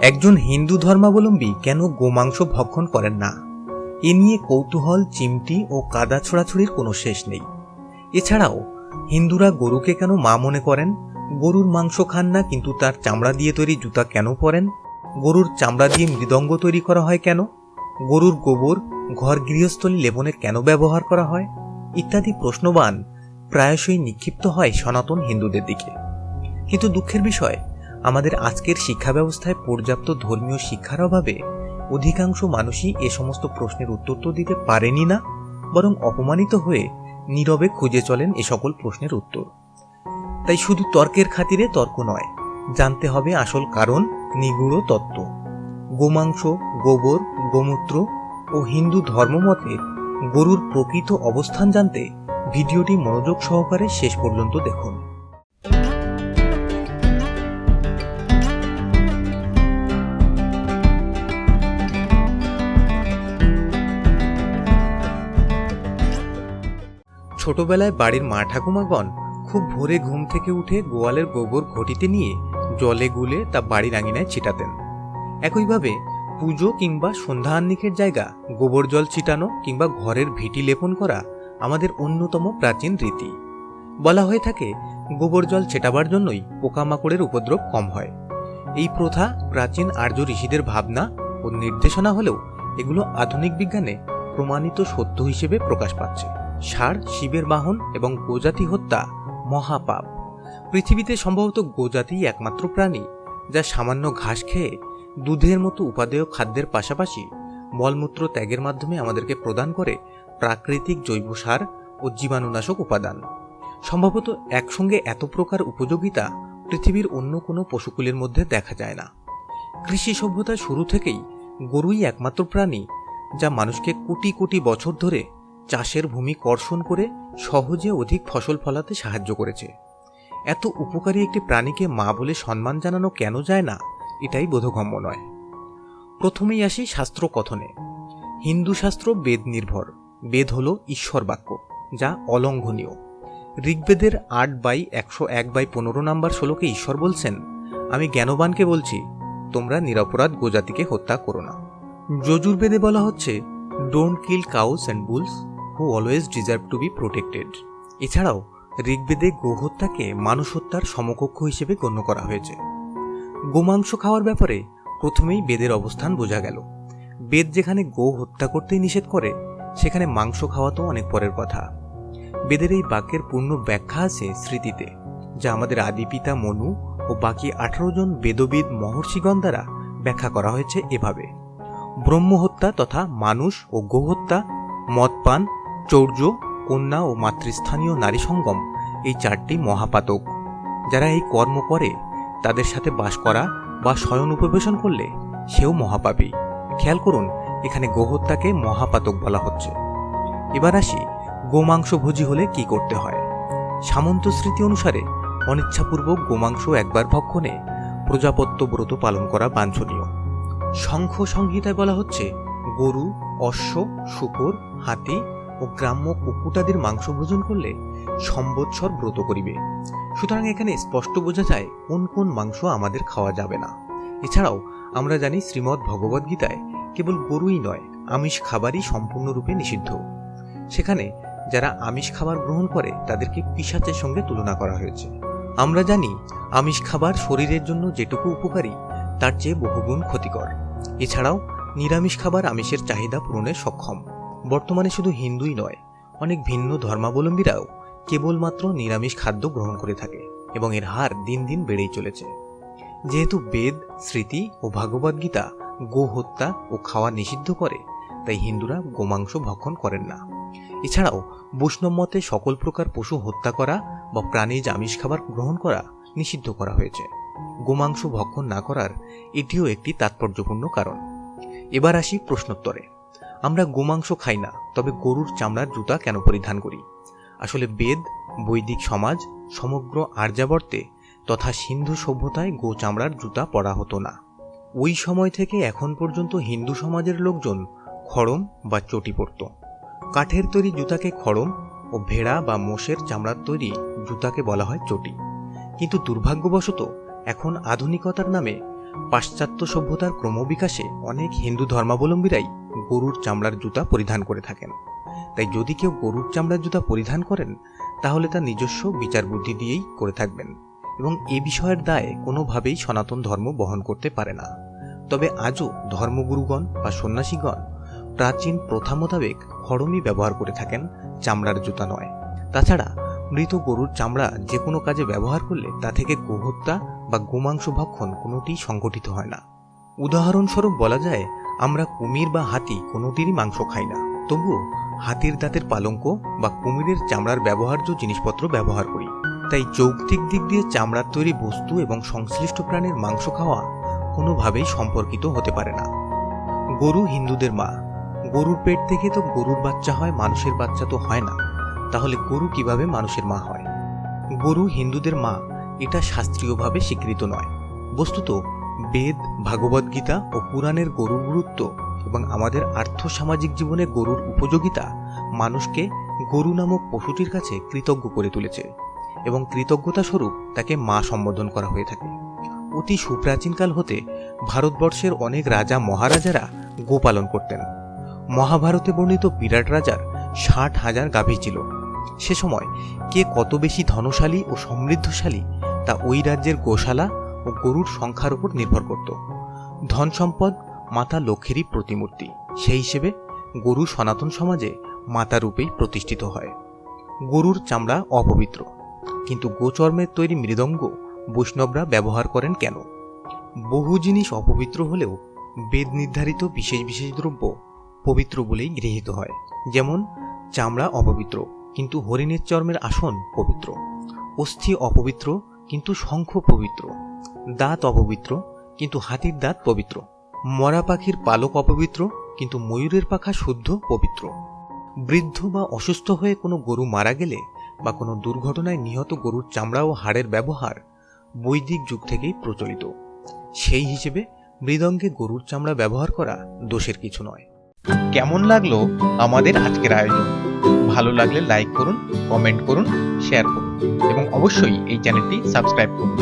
একজন হিন্দু ধর্মাবলম্বী কেন গোমাংস ভক্ষণ করেন না? এ নিয়ে কৌতূহল, চিমটি ও কাদা ছোড়াছড়ির কোনো শেষ নেই। এছাড়াও, হিন্দুরা গরুকে কেন মা মনে করেন? গরুর মাংস খান না, কিন্তু তার চামড়া দিয়ে তৈরি জুতা কেন পরেন? গরুর চামড়া দিয়ে মৃদঙ্গ তৈরি করা হয় কেন? গরুর গোবর ঘর গৃহস্থলী লেবনে কেন ব্যবহার করা হয়? ইত্যাদি প্রশ্নবান প্রায়শই নিক্ষিপ্ত হয় সনাতন হিন্দুদের দিকে। কিন্তু দুঃখের বিষয় আমাদের আজকের শিক্ষা ব্যবস্থায় পর্যাপ্ত ধর্মীয় শিক্ষার অভাবে অধিকাংশ মানুষই এ সমস্ত প্রশ্নের উত্তর তো দিতে পারেনি না, বরং অপমানিত হয়ে নীরবে খুঁজে চলেন এ সকল প্রশ্নের উত্তর। তাই শুধু তর্কের খাতিরে তর্ক নয়, জানতে হবে আসল কারণ, নিগুড় তত্ত্ব। গোমাংস, গোবর, গোমূত্র ও হিন্দু ধর্মমতে গরুর প্রকৃত অবস্থান জানতে ভিডিওটি মনোযোগ সহকারে শেষ পর্যন্ত দেখুন। ছোটবেলায় বাড়ির মা ঠাকুমাগণ খুব ভোরে ঘুম থেকে উঠে গোয়ালের গোবর ঘটিতে নিয়ে জলে গুলে তা বাড়ির আঙিনায় ছিটাতেন। একইভাবে পুজো কিংবা সন্ধ্যা আহ্নিকের জায়গা, গোবর জল ছিটানো কিংবা ঘরের ভিটি লেপন করা আমাদের অন্যতম প্রাচীন রীতি। বলা হয়ে থাকে, গোবর জল ছেটাবার জন্যই পোকামাকড়ের উপদ্রব কম হয়। এই প্রথা প্রাচীন আর্য ঋষিদের ভাবনা ও নির্দেশনা হলেও এগুলো আধুনিক বিজ্ঞানে প্রমাণিত সত্য হিসেবে প্রকাশ পাচ্ছে। ষাঁড়, শিবের বাহন এবং গোজাতি হত্যা মহাপাপ। পৃথিবীতে সম্ভবত গোজাতিই একমাত্র প্রাণী, যা সামান্য ঘাস খেয়ে দুধের মতো উপাদেয় খাদ্যের পাশাপাশি মলমূত্র ত্যাগের মাধ্যমে আমাদেরকে প্রদান করে প্রাকৃতিক জৈব সার ও জীবাণুনাশক উপাদান। সম্ভবত একসঙ্গে এত প্রকার উপযোগিতা পৃথিবীর অন্য কোনো পশুকুলের মধ্যে দেখা যায় না। কৃষি সভ্যতার শুরু থেকেই গরুই একমাত্র প্রাণী, যা মানুষকে কোটি কোটি বছর ধরে চাষের ভূমি কর্ষণ করে সহজে অধিক ফসল ফলাতে সাহায্য করেছে। এত উপকারী একটি প্রাণীকে মা বলে সম্মান জানানো কেন যায় না, এটাই বোধগম্য নয়। প্রথমেই আসি শাস্ত্র কথনে। হিন্দু শাস্ত্র বেদ নির্ভর। বেদ হল ঈশ্বর বাক্য, যা অলঙ্ঘনীয়। ঋগ্বেদের আট বাই একশো এক বাই পনেরো নাম্বার ষোলোকে ঈশ্বর বলছেন, আমি জ্ঞানবানকে বলছি, তোমরা নিরপরাধ গোজাতিকে হত্যা করো না। যজুর্বেদে বলা হচ্ছে don't kill cows and bulls who always deserve to be protected এছাড়াও, ঋগ্বেদে গোহত্যাকে মানুষ হত্যার সমকক্ষ হিসেবে গণ্য করা হয়েছে। গোমাংস খাওয়ার ব্যাপারে প্রথমেই বেদের অবস্থান বোঝা গেল। বেদ যেখানে গো হত্যা করতেই নিষেধ করে, সেখানে মাংস খাওয়া তো অনেক পরের কথা। বেদের এই বাক্যের পূর্ণ ব্যাখ্যা আছে স্মৃতিতে, যা আমাদের আদি পিতা মনু ও বাকি আঠারো জন বেদবিদ মহর্ষিগণ দ্বারা ব্যাখ্যা করা হয়েছে এভাবে। ব্রহ্মহত্যা তথা মানুষ ও গোহত্যা, মদপান চৌর্য, কন্যা ও মাতৃস্থানীয় নারী সঙ্গম এই চারটি মহাপাতক। যারা এই কর্ম করে, তাদের সাথে বাস করা বা শয়ন উপবেশন করলে সেও মহাপাপী। খেয়াল করুন, এখানে গোহত্যাকে মহাপাতক বলা হচ্ছে। এবার আসি গোমাংস ভোজি হলে কি করতে হয়। সামন্ত স্মৃতি অনুসারে অনিচ্ছাপূর্বক গোমাংস একবার ভক্ষণে প্রজাপত্য ব্রত পালন করা বাঞ্ছনীয়। শঙ্খ সংহিতায় বলা হচ্ছে গরু, অশ্ব, শুকর, হাতি ও গ্রাম্য কুকুটাদের মাংস ভোজন করলে সম্বৎসর ব্রত করিবে। সুতরাং এখানে স্পষ্ট বোঝা যায় কোন কোন মাংস আমাদের খাওয়া যাবে না। এছাড়াও আমরা জানি শ্রীমদ্ ভগবদ্গীতায় কেবল গরুই নয়, আমিষ খাবারই সম্পূর্ণরূপে নিষিদ্ধ। সেখানে যারা আমিষ খাবার গ্রহণ করে তাদেরকে পিসাচের সঙ্গে তুলনা করা হয়েছে। আমরা জানি আমিষ খাবার শরীরের জন্য যেটুকু উপকারী, তার চেয়ে বহুগুণ ক্ষতিকর। এছাড়াও নিরামিষ খাবার আমিষের চাহিদা পূরণে সক্ষম। বর্তমানে শুধু হিন্দুই নয়, অনেক ভিন্ন ধর্মাবলম্বীরাও কেবলমাত্র নিরামিষ খাদ্য গ্রহণ করে থাকে এবং এর হার দিন দিন বেড়েই চলেছে। যেহেতু বেদ, স্মৃতি ও ভাগবদ্গীতা গো হত্যা ও খাওয়া নিষিদ্ধ করে, তাই হিন্দুরা গোমাংস ভক্ষণ করেন না। এছাড়াও বৈষ্ণব মতে সকল প্রকার পশু হত্যা করা বা প্রাণীজ আমিষ খাবার গ্রহণ করা নিষিদ্ধ করা হয়েছে। গোমাংস ভক্ষণ না করার এটিও একটি তাৎপর্যপূর্ণ কারণ। এবার আসি প্রশ্নোত্তরে। আমরা গোমাংস খাই না, তবে গরুর চামড়ার জুতা কেন পরিধান করি? আসলে বেদ, বৈদিক সমাজ, সমগ্র আর্যাবর্তে তথা সিন্ধু সভ্যতায় গো চামড়ার জুতা পরা হতো না। ওই সময় থেকে এখন পর্যন্ত হিন্দু সমাজের লোকজন খড়ম বা চটি পরত। কাঠের তৈরি জুতাকে খড়ম ও ভেড়া বা মোষের চামড়ার তৈরি জুতাকে বলা হয় চটি। কিন্তু দুর্ভাগ্যবশত এখন আধুনিকতার নামে পাশ্চাত্য সভ্যতার ক্রমবিকাশে অনেক হিন্দু ধর্মাবলম্বীরাই গরুর চামড়ার জুতা পরিধান করে থাকেন। তাই যদি কেউ গরুর চামড়ার জুতা পরিধান করেন, তাহলে তা নিজস্ব বিচার বুদ্ধি দিয়েই করে থাকবেন এবং এ বিষয়ের দায় কোনোভাবেই সনাতন ধর্ম বহন করতে পারে না। তবে আজও ধর্মগুরুগণ বা সন্ন্যাসীগণ প্রাচীন প্রথা মোতাবেক খড়মই ব্যবহার করে থাকেন চামড়ার জুতা নয়। তাছাড়া মৃত গরুর চামড়া যে কোনো কাজে ব্যবহার করলে তা থেকে গোহত্যা বা গোমাংস ভক্ষণ কোনোটিই সংঘটিত হয় না। উদাহরণস্বরূপ বলা যায় আমরা কুমির বা হাতি কোনোটিরই মাংস খাই না। তবুও হাতির দাঁতের পালঙ্ক বা কুমিরের চামড়ার ব্যবহার্য জিনিসপত্র ব্যবহার করি। তাই যৌক্তিক দিক দিয়ে চামড়ার তৈরি বস্তু এবং সংশ্লিষ্ট প্রাণীর মাংস খাওয়া কোনোভাবেই সম্পর্কিত হতে পারে না। গরু হিন্দুদের মা। গরুর পেট থেকে তো গরুর বাচ্চা হয়, মানুষের বাচ্চা তো হয় না। তাহলে গরু কীভাবে মানুষের মা হয়? গরু হিন্দুদের মা এটা শাস্ত্রীয়ভাবে স্বীকৃত নয়। বস্তুত বেদ, ভাগবত গীতা ও পুরাণের গরুর গুরুত্ব এবং আমাদের আর্থসামাজিক জীবনে গরুর উপযোগিতা মানুষকে গরু নামক পশুটির কাছে কৃতজ্ঞ করে তুলেছে এবং কৃতজ্ঞতা স্বরূপ তাকে মা সম্বোধন করা হয়ে থাকে। অতি সুপ্রাচীনকাল হতে ভারতবর্ষের অনেক রাজা মহারাজারা গোপালন করতেন। মহাভারতে বর্ণিত বিরাট রাজার ষাট হাজার গাভী ছিল। সে সময় কে কত বেশি ধনশালী ও সমৃদ্ধশালী তা ওই রাজ্যের গোশালা ও গরুর সংখ্যার উপর নির্ভর করত। ধন সম্পদ মাতা লক্ষ্মীরই প্রতিমূর্তি। সেই হিসেবে গরু সনাতন সমাজে মাতা রূপেই প্রতিষ্ঠিত হয়। গরুর চামড়া অপবিত্র। কিন্তু গোচর্মের তৈরি মৃদঙ্গ বৈষ্ণবরা ব্যবহার করেন কেন? বহু জিনিস অপবিত্র হলেও বেদ নির্ধারিত বিশেষ বিশেষ দ্রব্য পবিত্র বলেই গৃহীত হয়। যেমন চামড়া অপবিত্র, কিন্তু হরিণের চর্মের আসন পবিত্র। অস্থি অপবিত্র, কিন্তু শঙ্খ পবিত্র। দাঁত অপবিত্র, কিন্তু হাতির দাঁত পবিত্র। মরা পাখির পালক অপবিত্র, কিন্তু ময়ূরের পাখা শুদ্ধ পবিত্র। বৃদ্ধ বা অসুস্থ হয়ে কোনো গরু মারা গেলে বা কোনো দুর্ঘটনায় নিহত গরুর চামড়া ও হাড়ের ব্যবহার বৈদিক যুগ থেকেই প্রচলিত। সেই হিসেবে মৃদঙ্গে গরুর চামড়া ব্যবহার করা দোষের কিছু নয়। কেমন লাগল আমাদের আজকের আয়োজন? ভালো লাগলে লাইক করুন, কমেন্ট করুন, শেয়ার করুন, এবং অবশ্যই এই চ্যানেলটি সাবস্ক্রাইব করুন।